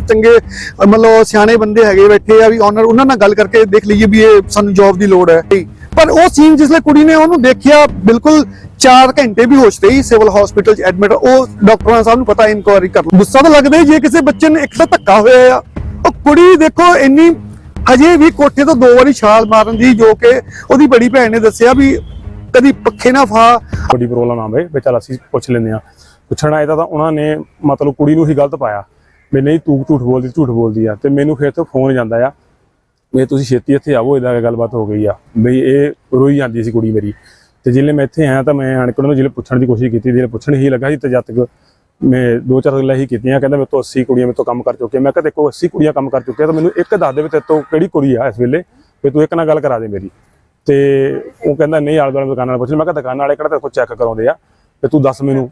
ਚੰਗੇ, ਮਤਲਬ ਸਿਆਣੇ ਬੰਦੇ ਹੈਗੇ ਬੈਠੇ ਆ ਵੀ ਓਨਰ ਉਹਨਾਂ ਨਾਲ ਗੱਲ ਕਰਕੇ ਦੇਖ ਲਈਏ ਵੀ ਇਹ ਸਾਨੂੰ ਜੌਬ ਦੀ ਲੋੜ ਹੈ। ਪਰ ਉਹ ਸੀਨ ਜਿਸਲੇ ਕੁੜੀ ਨੇ ਉਹਨੂੰ ਦੇਖਿਆ, ਬਿਲਕੁਲ 4 ਘੰਟੇ ਵੀ ਹੋਸ਼ ਤੇ ਸਿਵਲ ਹਸਪੀਟਲ ਚ ਐਡਮਿਟ ਉਹ ਡਾਕਟਰਾਂ ਸਾਹਿਬ ਨੂੰ ਪਤਾ ਇਨਕੁਆਇਰੀ ਕਰ ਗੁੱਸਾ ਤਾਂ ਲੱਗਦਾ ਜੇ ਕਿਸੇ ਬੱਚੇ ਨੇ ਇੱਕ ਤਾਂ ਧੱਕਾ ਹੋਇਆ ਆ। ਉਹ ਕੁੜੀ ਦੇਖੋ ਇੰਨੀ, ਹਜੇ ਵੀ ਕੋਠੇ ਤੋਂ ਦੋ ਵਾਰੀ ਛਾਲ ਮਾਰਨ ਦੀ ਜੋ ਕਿ ਉਹਦੀ ਬੜੀ ਭੈਣ ਨੇ ਦੱਸਿਆ ਵੀ ਕਦੀ ਪੱਖੇ ਨਾ ਫਾ। ਵੱਡੀ ਪ੍ਰੋਬਲਮ ਨਾ ਹੋਵੇ ਵੀ ਚੱਲ ਅਸੀਂ ਪੁੱਛ ਲੈਂਦੇ ਆ ਪੁੱਛਣਾ ਇਹਦਾ ਤਾਂ ਉਹਨਾਂ ਨੇ ਮਤਲਬ ਕੁੜੀ ਨੂੰ ਹੀ ਗਲਤ ਪਾਇਆ। ਵੀ ਨਹੀਂ ਤੂੰ ਝੂਠ ਬੋਲਦੀ ਝੂਠ ਬੋਲਦੀ ਆ। ਤੇ ਮੈਨੂੰ ਫਿਰ ਤੋਂ ਫੋਨ ਜਾਂਦਾ ਆ ਵੀ ਤੁਸੀਂ ਛੇਤੀ ਇੱਥੇ ਆਵੋ, ਇਹਦਾ ਗੱਲਬਾਤ ਹੋ ਗਈ ਆ। ਬਈ ਇਹ ਰੋਈ ਜਾਂਦੀ ਸੀ ਕੁੜੀ ਮੇਰੀ। ਤੇ ਜਿੱਲੇ ਮੈਂ ਇੱਥੇ ਆਇਆ ਤਾਂ ਮੈਂ ਆਣ ਕੇ ਉਹਨੂੰ ਪੁੱਛਣ ਦੀ ਕੋਸ਼ਿਸ਼ ਕੀਤੀ ਜਿੱਲੇ ਪੁੱਛਣ ਹੀ ਲੱਗਾ ਸੀ ਤੇ ਜਦ ਤੱਕ ਮੈਂ ਦੋ ਚਾਰ ਗੱਲਾਂ ਹੀ ਕੀਤੀਆਂ, ਕਹਿੰਦਾ ਮੇਰੇ ਤੋਂ 80 ਕੁੜੀਆਂ ਮੇਰੇ ਤੋਂ ਕੰਮ ਕਰ ਚੁੱਕੀਆਂ। ਮੈਂ ਕਿਹਾ ਦੇਖੋ 80 ਕੁੜੀਆਂ ਕੰਮ ਕਰ ਚੁੱਕੀਆਂ ਤਾਂ ਮੈਨੂੰ ਇੱਕ ਦੱਸ ਦੇ ਵੀ ਤੇਰੇ ਤੋਂ ਕਿਹੜੀ ਕੁੜੀ ਆ ਇਸ ਵੇਲੇ, ਵੀ ਤੂੰ ਇੱਕ ਨਾਲ ਗੱਲ ਕਰਾ ਦੇ ਮੇਰੀ। ਤੇ ਉਹ ਕਹਿੰਦਾ, ਨਹੀਂ, ਆਲੇ ਦੁਆਲੇ ਦੁਕਾਨਾਂ ਨਾਲ ਪੁੱਛ ਮੈਂ ਕਿਹਾ ਦੁਕਾਨਾਂ ਵਾਲੇ ਕਿਹੜਾ ਤੇਰੇ ਕੋਲ ਚੈੱਕ ਕਰਾਉਂਦੇ ਆ? ਤੇ ਤੂੰ ਦੱਸ ਮੈਨੂੰ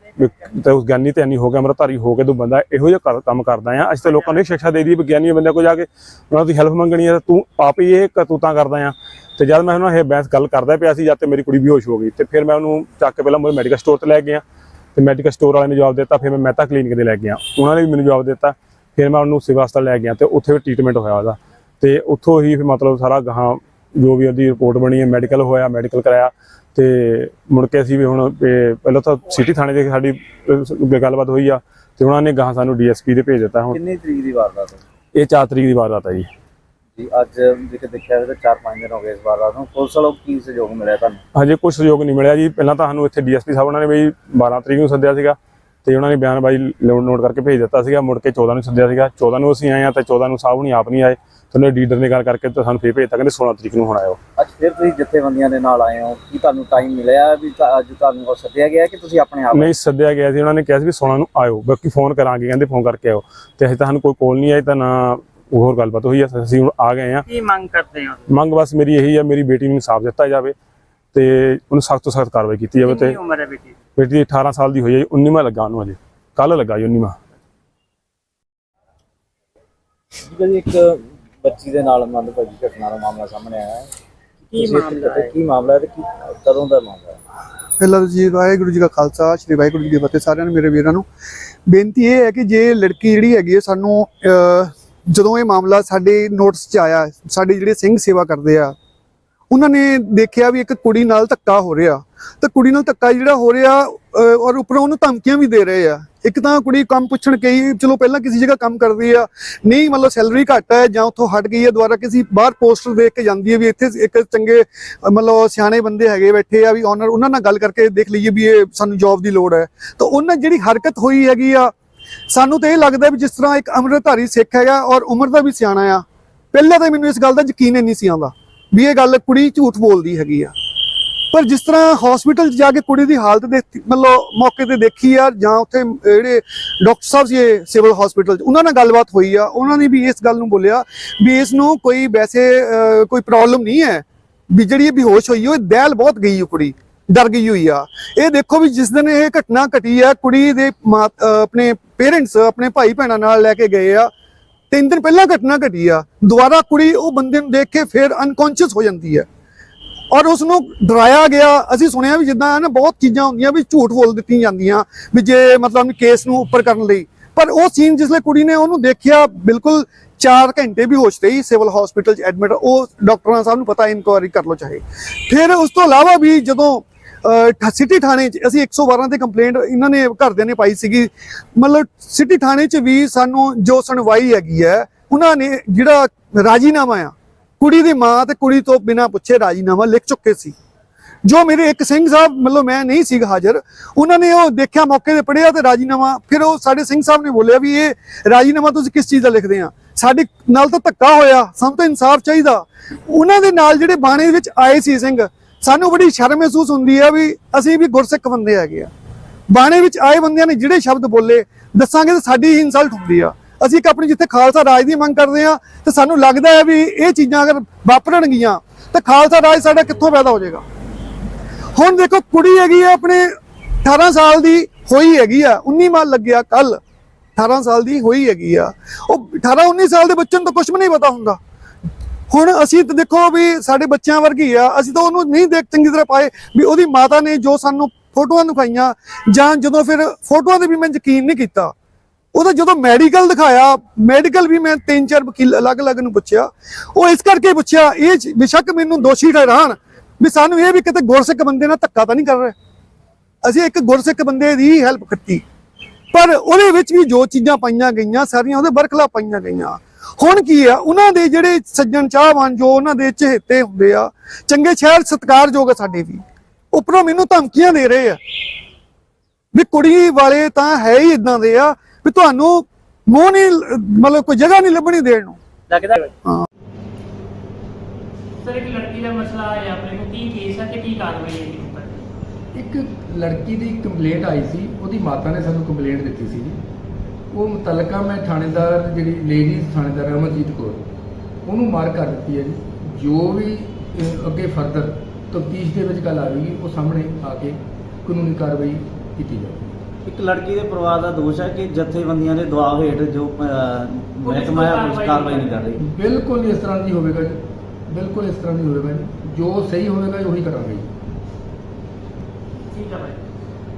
ਤੇ ਉਸ ਗਿਆਨੀ ਤੇ ਨਹੀਂ ਹੋ ਗਿਆ ਅਮਰਧਾਰੀ ਹੋ ਕੇ ਤੂੰ ਬੰਦਾ ਇਹੋ ਜਿਹਾ ਕੰਮ ਕਰਦਾ ਆ? ਅਸੀਂ ਤਾਂ ਲੋਕਾਂ ਨੂੰ ਇਹ ਸਿੱਖਿਆ ਦੇ ਦੀ ਵਿਗਿਆਨੀ ਬੰਦੇ ਕੋਲ ਜਾ ਕੇ ਉਹਨਾਂ ਦੀ ਹੈਲਪ ਮੰਗਣੀ ਆ, ਤੂੰ ਆਪ ਹੀ ਇਹ ਕਰਤੂਤਾਂ ਕਰਦਾ ਆ। ਤੇ ਜਦ ਮੈਂ ਉਹਨਾਂ ਨਾਲ ਇਹ ਬਹਿਸ ਗੱਲ ਕਰਦਾ ਪਿਆ ਸੀ, ਜਦ ਤੇ ਮੇਰੀ ਕੁੜੀ ਬੇਹੋਸ਼ ਹੋ ਗਈ, ਤੇ ਫਿਰ ਮੈਂ ਉਹਨੂੰ ਚੱਕ ਕੇ ਪਹਿਲਾਂ ਮੇਰੇ ਮੈਡੀਕਲ ਸਟੋਰ ਤੇ ਲੈ ਗਿਆ। ਤੇ ਮੈਡੀਕਲ ਸਟੋਰ ਵਾਲੇ ਨੇ ਜਵਾਬ ਦਿੱਤਾ, ਫਿਰ ਮੈਂ ਮਹਿਤਾ ਕਲੀਨਿਕ ਦੇ ਲੈ ਗਿਆ। ਉਹਨਾਂ ਨੇ ਵੀ ਮੈਨੂੰ ਜਵਾਬ ਦਿੱਤਾ, ਫਿਰ ਮੈਂ ਉਹਨੂੰ ਸਿਵਲ ਹਸਪਤਾਲ ਲੈ ਗਿਆ ਤੇ ਉੱਥੇ ਵੀ ਟ੍ਰੀਟਮੈਂਟ ਹੋਇਆ ਉਹਦਾ। ਤੇ ਉੱਥੋਂ ਹੀ ਫਿਰ ਮਤਲਬ ਸਾਰਾ ਗਾਹਾਂ ਜੋ ਵੀ ਉਹਦੀ ਰਿਪੋਰਟ ਬਣੀ ਹੈ ਮੈਡੀਕਲ ਹੋਇਆ ਮੈਡੀਕਲ ਕਰਾਇਆ ਤੇ ਮੁੜ ਕੇ ਅਸੀਂ ਵੀ ਹੁਣ ਪਹਿਲਾਂ ਤਾਂ ਸਿਟੀ ਥਾਣੇ ਦੇ ਸਾਡੀ ਗੱਲਬਾਤ ਹੋਈ ਆ ਤੇ ਉਹਨਾਂ ਨੇ ਗਾਹਾਂ ਸਾਨੂੰ ਡੀਐਸਪੀ ਦੇ ਭੇਜ ਦਿੱਤਾ ਹੁਣ। ਕਿੰਨੀ ਤਰੀਕ ਦੀ ਵਾਰਦਾਤ ਹੈ? ਇਹ 4 ਤਰੀਕ ਦੀ ਵਾਰਦਾਤ ਹੈ ਜੀ। ਜੀ ਅੱਜ ਜੇ ਦੇਖਿਆ ਜਾਵੇ ਤਾਂ 4-5 ਦਿਨ ਹੋ ਗਏ ਇਸ ਵਾਰਦਾਤ ਨੂੰ। ਪੁਲਿਸ ਵੱਲੋਂ ਕੀ ਸਹਿਯੋਗ ਮਿਲਿਆ ਤੁਹਾਨੂੰ? ਹਜੇ ਕੁਝ ਸਹਿਯੋਗ ਨਹੀਂ ਮਿਲਿਆ ਜੀ। ਪਹਿਲਾਂ ਤਾਂ ਸਾਨੂੰ ਇੱਥੇ ਡੀਐਸਪੀ ਸਾਹਿਬ ਉਹਨਾਂ ਨੇ ਵੀ 12 ਤਰੀਕ ਨੂੰ ਸੱਦਿਆ ਸੀਗਾ ਤੇ ਉਹਨਾਂ ਨੇ ਬਿਆਨਬਾਜ਼ੀ ਨੋਟ ਨੋਟ ਕਰਕੇ ਭੇਜ ਦਿੱਤਾ ਸੀਗਾ। ਮੁੜ ਕੇ 14 ਨੂੰ ਸੱਦਿਆ ਸੀਗਾ। 14 ਨੂੰ ਅਸੀਂ ਆਏ ਆ ਤੇ 14 ਨੂੰ ਸਾਹਿਬ ਨਹੀਂ ਆਪ ਨਹੀਂ ਆਏ। ਉਹਨੇ ਡੀਡਰ ਨੇ ਗੱਲ ਕਰਕੇ ਤੇ ਸਾਨੂੰ ਫੇਰ ਭੇਜਤਾ ਕਹਿੰਦੇ 16 ਤਰੀਕ ਨੂੰ ਹੁਣ ਆਇਓ। ਅੱਜ ਫਿਰ ਤੁਸੀਂ ਜਥੇਬੰਦੀਆਂ ਦੇ ਨਾਲ ਆਏ ਹੋ ਕੀ ਤੁਹਾਨੂੰ ਟਾਈਮ ਮਿਲਿਆ ਵੀ ਤਾਂ ਅੱਜ ਤੁਹਾਨੂੰ ਉਹ ਸੱਦਿਆ ਗਿਆ ਕਿ ਤੁਸੀਂ ਆਪਣੇ ਆਪ ਨਹੀਂ ਸੱਦਿਆ ਗਿਆ ਸੀ ਉਹਨਾਂ ਨੇ ਕਿਹਾ ਸੀ ਵੀ 16 ਨੂੰ ਆਇਓ ਬਾਕੀ ਫੋਨ ਕਰਾਂਗੇ ਕਹਿੰਦੇ ਫੋਨ ਕਰਕੇ ਆਇਓ ਤੇ ਅਸੀਂ ਤਾਂ ਸਾਨੂੰ ਕੋਈ ਕੋਲ ਨਹੀਂ ਆਈ ਤਾਂ ਨਾ ਹੋਰ ਗੱਲਬਾਤ ਹੋਈ ਆ ਅਸੀਂ ਹੁਣ ਆ ਗਏ ਆ ਕੀ ਮੰਗ ਕਰਦੇ ਹੋ? ਮੰਗ ਬਸ ਮੇਰੀ ਇਹੀ ਆ ਮੇਰੀ ਬੇਟੀ ਨੂੰ ਇਨਸਾਫ ਦਿੱਤਾ ਜਾਵੇ ਤੇ ਉਹਨੂੰ ਸਖਤ ਤੋਂ ਸਖਤ ਕਾਰਵਾਈ ਕੀਤੀ ਜਾਵੇ ਤੇ ਕਿੰਨੀ ਉਮਰ ਹੈ ਬੇਟੀ? ਦੀ? ਬੇਟੀ ਦੀ 18 ਸਾਲ ਦੀ ਹੋਈ ਹੈ ਜੀ, 19ਵਾਂ ਲੱਗਾ ਉਹਨੂੰ ਅਜੇ ਕੱਲ ਲੱਗਾ ਜੀ 19ਵਾਂ ਜੀ ਇੱਕ ਬੱਚੀ ਦੇ ਨਾਲ ਮੰਦਭਾਗੀ ਘਟਨਾ ਦਾ ਮਾਮਲਾ ਸਾਹਮਣੇ ਆਇਆ ਹੈ। ਕੀ ਮਾਮਲਾ ਹੈ? ਕੀ ਮਾਮਲਾ ਹੈ ਤੇ ਕੀ ਕਦੋਂ ਦਾ ਮਾਮਲਾ ਹੈ? ਪਹਿਲਾਂ ਜੀ ਵਾਹਿਗੁਰੂ ਜੀ ਕਾ ਖਾਲਸਾ ਸ੍ਰੀ ਵਾਹਿਗੁਰੂ ਜੀ ਕੀ ਫਤਿਹ ਸਾਰਿਆਂ ਨੂੰ ਮੇਰੇ ਵੀਰਾਂ ਨੂੰ। ਬੇਨਤੀ ਇਹ ਹੈ ਕਿ ਜੇ ਲੜਕੀ ਜਿਹੜੀ ਹੈਗੀ ਹੈ ਸਾਨੂੰ ਅਹ, ਜਦੋਂ ਇਹ ਮਾਮਲਾ ਸਾਡੇ ਨੋਟਿਸ 'ਚ ਆਇਆ ਸਾਡੇ ਜਿਹੜੇ ਸਿੰਘ ਸੇਵਾ ਕਰਦੇ ਆ ਉਹਨਾਂ ਨੇ ਦੇਖਿਆ ਵੀ ਇੱਕ ਕੁੜੀ ਨਾਲ ਧੱਕਾ ਹੋ ਰਿਹਾ। ਤਾਂ ਕੁੜੀ ਨਾਲ ਧੱਕਾ ਜਿਹੜਾ ਹੋ ਰਿਹਾ ਔਰ ਉੱਪਰੋਂ ਉਹਨੂੰ ਧਮਕੀਆਂ ਵੀ ਦੇ ਰਹੇ ਆ। ਇੱਕ ਤਾਂ ਕੁੜੀ ਕੰਮ ਪੁੱਛਣ ਗਈ, ਚਲੋ ਪਹਿਲਾਂ ਕਿਸੇ ਜਗ੍ਹਾ ਕੰਮ ਕਰਦੀ ਆ। ਨਹੀਂ, ਮਤਲਬ ਸੈਲਰੀ ਘੱਟ ਹੈ ਜਾਂ ਉੱਥੋਂ ਹਟ ਗਈ ਹੈ, ਦੁਬਾਰਾ ਕਿਸੇ ਬਾਹਰ ਪੋਸਟਰ ਦੇਖ ਕੇ ਜਾਂਦੀ ਹੈ ਵੀ ਇੱਥੇ ਇੱਕ ਚੰਗੇ, ਮਤਲਬ ਸਿਆਣੇ ਬੰਦੇ ਹੈਗੇ ਬੈਠੇ ਆ ਵੀ ਓਨਰ ਉਹਨਾਂ ਨਾਲ ਗੱਲ ਕਰਕੇ ਦੇਖ ਲਈਏ ਵੀ ਇਹ ਸਾਨੂੰ ਜੌਬ ਦੀ ਲੋੜ ਹੈ। ਤਾਂ ਉਹਨਾਂ ਜਿਹੜੀ ਹਰਕਤ ਹੋਈ ਹੈਗੀ ਆ, ਸਾਨੂੰ ਤਾਂ ਇਹ ਲੱਗਦਾ ਵੀ ਜਿਸ ਤਰ੍ਹਾਂ ਇੱਕ ਅੰਮ੍ਰਿਤਧਾਰੀ ਸਿੱਖ ਹੈਗਾ ਔਰ ਉਮਰ ਦਾ ਵੀ ਸਿਆਣਾ ਆ। ਪਹਿਲਾਂ ਤਾਂ ਮੈਨੂੰ ਇਸ ਗੱਲ ਦਾ ਯਕੀਨ ਹੀ ਨਹੀਂ ਸੀ ਆਉਂਦਾ। ਵੀ ਇਹ ਗੱਲ ਕੁੜੀ ਝੂਠ ਬੋਲਦੀ ਹੈਗੀ ਆ। ਪਰ ਜਿਸ ਤਰ੍ਹਾਂ ਹਸਪੀਟਲ 'ਚ ਜਾ ਕੇ ਕੁੜੀ ਦੀ ਹਾਲਤ ਦੇਖ, ਮਤਲਬ ਮੌਕੇ ਤੇ ਦੇਖੀ ਆ, ਜਾਂ ਉੱਥੇ ਜਿਹੜੇ ਡਾਕਟਰ ਸਾਹਿਬ ਸੀ ਸਿਵਲ ਹਸਪੀਟਲ 'ਚ, ਉਹਨਾਂ ਨਾਲ ਗੱਲਬਾਤ ਹੋਈ ਆ। ਉਹਨਾਂ ਨੇ ਵੀ ਇਸ ਗੱਲ ਨੂੰ ਬੋਲਿਆ ਵੀ ਇਸ ਨੂੰ ਕੋਈ ਵੈਸੇ ਕੋਈ ਪ੍ਰੋਬਲਮ ਨਹੀਂ ਹੈ। ਵੀ ਜਿਹੜੀ ਇਹ ਬੇਹੋਸ਼ ਹੋਈ, ਉਹ ਦਹਿਲ ਬਹੁਤ ਗਈ ਉਹ ਕੁੜੀ, ਡਰ ਗਈ ਹੋਈ ਆ। ਇਹ ਦੇਖੋ ਵੀ ਜਿਸ ਦਿਨ ਇਹ ਘਟਨਾ ਘਟੀ ਆ, ਕੁੜੀ ਦੇ ਮਾਂ- ਆਪਣੇ ਪੇਰੈਂਟਸ ਆਪਣੇ ਭਾਈ ਭੈਣਾਂ ਨਾਲ ਲੈ ਕੇ ਗਏ ਆ। ਤਿੰਨ ਦਿਨ ਪਹਿਲਾਂ ਘਟਨਾ ਘਟੀ ਆ, ਦੁਬਾਰਾ ਕੁੜੀ ਉਹ ਬੰਦੇ ਨੂੰ ਦੇਖ ਕੇ ਫਿਰ ਅਨਕੌਂਸ਼ੀਅਸ ਹੋ ਜਾਂਦੀ ਹੈ। ਔਰ ਉਸ ਨੂੰ ਡਰਾਇਆ ਗਿਆ। ਅਸੀਂ ਸੁਣਿਆ ਵੀ ਜਿੱਦਾਂ ਨਾ ਬਹੁਤ ਚੀਜ਼ਾਂ ਹੁੰਦੀਆਂ ਵੀ ਝੂਠ ਬੋਲ ਦਿੱਤੀਆਂ ਜਾਂਦੀਆਂ ਵੀ ਜੇ ਮਤਲਬ ਕੇਸ ਨੂੰ ਉੱਪਰ ਕਰਨ ਲਈ। ਪਰ ਉਹ ਸੀਨ ਜਿਸਲੇ ਕੁੜੀ ਨੇ ਉਹਨੂੰ ਦੇਖਿਆ, ਬਿਲਕੁਲ 4 ਘੰਟੇ ਵੀ ਹੋਸ਼ ਤੇ ਹੀ ਸਿਵਲ ਹਸਪੀਟਲ 'ਚ ਐਡਮਿਟ ਉਹ ਡਾਕਟਰਾਂ ਸਾਹਿਬ ਨੂੰ ਪਤਾ ਇਨਕੁਆਇਰੀ ਕਰ ਲੋ ਚਾਹੇ। ਫਿਰ ਉਸ ਤੋਂ ਇਲਾਵਾ ਵੀ ਜਦੋਂ ਸਿਟੀ ਥਾਣੇ 'ਚ ਅਸੀਂ 112 ਤੇ ਕੰਪਲੇਂਟ ਇਹਨਾਂ ਨੇ ਘਰਦਿਆਂ ਨੇ ਪਾਈ ਸੀਗੀ। ਮਤਲਬ ਸਿਟੀ ਥਾਣੇ 'ਚ ਵੀ ਸਾਨੂੰ ਜੋ ਸੁਣਵਾਈ ਹੈਗੀ ਹੈ, ਉਹਨਾਂ ਨੇ ਜਿਹੜਾ ਰਾਜੀਨਾਮਾ ਆ, ਕੁੜੀ ਦੀ ਮਾਂ ਤੇ ਕੁੜੀ ਤੋਂ ਬਿਨਾਂ ਪੁੱਛੇ ਰਾਜੀਨਾਮਾ ਲਿਖ ਚੁੱਕੇ ਸੀ। ਜੋ ਮੇਰੇ ਇੱਕ ਸਿੰਘ ਸਾਹਿਬ, ਮਤਲਬ ਮੈਂ ਨਹੀਂ ਸੀ ਹਾਜ਼ਰ, ਉਹਨਾਂ ਨੇ ਉਹ ਦੇਖਿਆ, ਮੌਕੇ ਤੇ ਪੜਿਆ ਤੇ ਰਾਜੀਨਾਮਾ, ਫਿਰ ਉਹ ਸਾਡੇ ਸਿੰਘ ਸਾਹਿਬ ਨੇ ਬੋਲਿਆ ਵੀ ਇਹ ਰਾਜੀਨਾਮਾ ਤੁਸੀਂ ਕਿਸ ਚੀਜ਼ ਦਾ ਲਿਖਦੇ ਆ? ਸਾਡੇ ਨਾਲ ਤਾਂ ਧੱਕਾ ਹੋਇਆ, ਸਾਨੂੰ ਤਾਂ ਇਨਸਾਫ ਚਾਹੀਦਾ। ਉਹਨਾਂ ਦੇ ਨਾਲ ਜਿਹੜੇ ਬਾਣੇ ਵਿੱਚ ਆਏ ਸੀ ਸਿੰਘ ਸਾਨੂੰ ਬੜੀ ਸ਼ਰਮ ਮਹਿਸੂਸ ਹੁੰਦੀ ਆ ਵੀ ਅਸੀਂ ਵੀ ਗੁਰਸਿੱਖ ਬੰਦੇ ਹੈਗੇ ਆ। ਬਾਣੇ ਵਿੱਚ ਆਏ ਬੰਦਿਆਂ ਨੇ ਜਿਹੜੇ ਸ਼ਬਦ ਬੋਲੇ, ਦੱਸਾਂਗੇ ਤਾਂ ਸਾਡੀ ਹੀ ਇਨਸਲਟ ਹੁੰਦੀ ਆ। ਅਸੀਂ ਇੱਕ ਆਪਣੀ ਜਿੱਥੇ ਖਾਲਸਾ ਰਾਜ ਦੀ ਮੰਗ ਕਰਦੇ ਆ, ਤੇ ਸਾਨੂੰ ਲੱਗਦਾ ਹੈ ਵੀ ਇਹ ਚੀਜ਼ਾਂ ਅਗਰ ਵਾਪਰਨਗੀਆਂ, ਤਾਂ ਖਾਲਸਾ ਰਾਜ ਸਾਡਾ ਕਿੱਥੋਂ ਪੈਦਾ ਹੋ ਜਾਏਗਾ। ਹੁਣ ਦੇਖੋ, ਕੁੜੀ ਹੈਗੀ ਆ ਆਪਣੇ 18 ਸਾਲ ਦੀ ਹੋਈ ਹੈਗੀ ਆ 19 ਮਾਹ ਲੱਗਿਆ ਕੱਲ 18 ਸਾਲ ਦੀ ਹੋਈ ਹੈਗੀ ਆ। ਉਹ 18 19 ਸਾਲ ਦੇ ਬੱਚੇ ਨੂੰ ਤਾਂ ਕੁਝ ਵੀ ਨਹੀਂ ਪਤਾ ਹੁੰਦਾ। ਹੁਣ ਅਸੀਂ ਤਾਂ ਦੇਖੋ ਵੀ ਸਾਡੇ ਬੱਚਿਆਂ ਵਰਗੀ ਆ, ਅਸੀਂ ਤਾਂ ਉਹਨੂੰ ਨਹੀਂ ਦੇਖ ਚੰਗੀ ਤਰ੍ਹਾਂ ਪਾਏ ਵੀ ਉਹਦੀ ਮਾਤਾ ਨੇ ਜੋ ਸਾਨੂੰ ਫੋਟੋਆਂ ਦਿਖਾਈਆਂ ਜਾਂ ਜਦੋਂ ਫਿਰ ਫੋਟੋਆਂ ਤੇ ਵੀ ਮੈਂ ਯਕੀਨ ਨਹੀਂ ਕੀਤਾ। ਉਹਦਾ ਜਦੋਂ ਮੈਡੀਕਲ ਦਿਖਾਇਆ, ਮੈਡੀਕਲ ਵੀ ਮੈਂ ਤਿੰਨ ਚਾਰ ਵਕੀਲ ਅਲੱਗ-ਅਲੱਗ ਨੂੰ ਪੁੱਛਿਆ, ਉਹ ਇਸ ਕਰਕੇ ਪੁੱਛਿਆ, ਇਹ ਚ- ਬੇਸ਼ੱਕ ਮੈਨੂੰ ਦੋਸ਼ੀ ਠਹਿਰਾਣ ਵੀ ਸਾਨੂੰ ਇਹ ਵੀ ਕਿਤੇ ਗੁਰਸਿੱਖ ਬੰਦੇ ਨਾਲ ਧੱਕਾ ਤਾਂ ਨਹੀਂ ਕਰ ਰਹੇ। ਅਸੀਂ ਇੱਕ ਗੁਰਸਿੱਖ ਬੰਦੇ ਦੀ ਹੈਲਪ ਕੀਤੀ। ਪਰ ਉਹਦੇ ਵਿੱਚ ਵੀ ਜੋ ਚੀਜ਼ਾਂ ਪਾਈਆਂ ਗਈਆਂ, ਸਾਰੀਆਂ ਉਹਦੇ ਬਰਖਲਾ ਪਾਈਆਂ ਗਈਆਂ। ਹੁਣ ਕੀ ਆ? ਉਹਨਾਂ ਦੇ ਜਿਹੜੇ ਸੱਜਣ ਚਾਹਵਾਨ ਜੋ ਉਹਨਾਂ ਦੇ ਚਹੇਤੇ ਹੁੰਦੇ ਆ ਚੰਗੇ ਸ਼ਹਿਰ ਸਤਿਕਾਰਯੋਗ ਆ ਸਾਡੇ ਵੀ। ਉੱਪਰੋਂ ਮੈਨੂੰ ਧਮਕੀਆਂ ਦੇ ਰਹੇ ਆ ਵੀ ਕੁੜੀ ਵਾਲੇ ਤਾਂ ਹੈ ਹੀ ਇਦਾਂ ਦੇ ਆ ਵੀ ਤੁਹਾਨੂੰ ਮੂੰਹ ਨਹੀਂ ਮਤਲਬ ਕੋਈ ਜਗ੍ਹਾ ਨਹੀਂ ਲੱਭਣੀ ਦੇਣ ਨੂੰ। ਲੱਗਦਾ ਸਰ ਇੱਕ ਲੜਕੀ ਦਾ ਮਸਲਾ ਆਇਆ ਆਪਣੇ ਕੋਲ ਕੀ ਕੇਸ ਹੈ ਤੇ ਕੀ ਕਾਰਵਾਈ ਹੈ ਇੱਕ ਲੜਕੀ ਦੀ ਕੰਪਲੇਂਟ ਆਈ ਸੀ ਉਹਦੀ ਮਾਤਾ ਨੇ ਸਾਨੂੰ ਕੰਪਲੇਂਟ ਦਿੱਤੀ ਸੀ ਜੀ। ਉਹ ਮੁਤਲਕਾ ਮੈਂ ਥਾਣੇਦਾਰ ਜਿਹੜੀ ਲੇਡੀਜ਼ ਥਾਣੇਦਾਰ ਰਮਨਜੀਤ ਕੌਰ। ਉਹਨੂੰ ਮਾਰ ਕਰ ਦਿੱਤੀ ਹੈ ਜੀ। ਜੋ ਵੀ ਅਹ, ਅੱਗੇ ਫਰਦਰ ਤਫਤੀਸ਼ ਦੇ ਵਿੱਚ ਗੱਲ ਆਵੇਗੀ ਉਹ ਸਾਹਮਣੇ ਆ ਕੇ ਕਾਨੂੰਨੀ ਕਾਰਵਾਈ ਕੀਤੀ ਜਾਵੇਗੀ ਇੱਕ ਲੜਕੀ ਦੇ ਪਰਿਵਾਰ ਦਾ ਦੋਸ਼ ਹੈ ਕਿ ਜਥੇਬੰਦੀਆਂ ਦੇ ਦਬਾਅ ਹੇਠ ਜੋ ਅਹ, ਮਹਿਕਮਾ ਹੈ ਪੁਲਿਸ ਕਾਰਵਾਈ ਨਹੀਂ ਕਰ ਰਹੀ। ਬਿਲਕੁਲ ਇਸ ਤਰ੍ਹਾਂ ਦੀ ਹੋਵੇਗਾ ਜੀ। ਬਿਲਕੁਲ ਇਸ ਤਰ੍ਹਾਂ ਦੀ ਹੋਵੇਗਾ ਜੀ। ਜੋ ਸਹੀ ਹੋਵੇਗਾ ਉਹੀ ਕਰਾਂਗੇ ਜੀ। ਠੀਕ ਹੈ ਭਾਈ।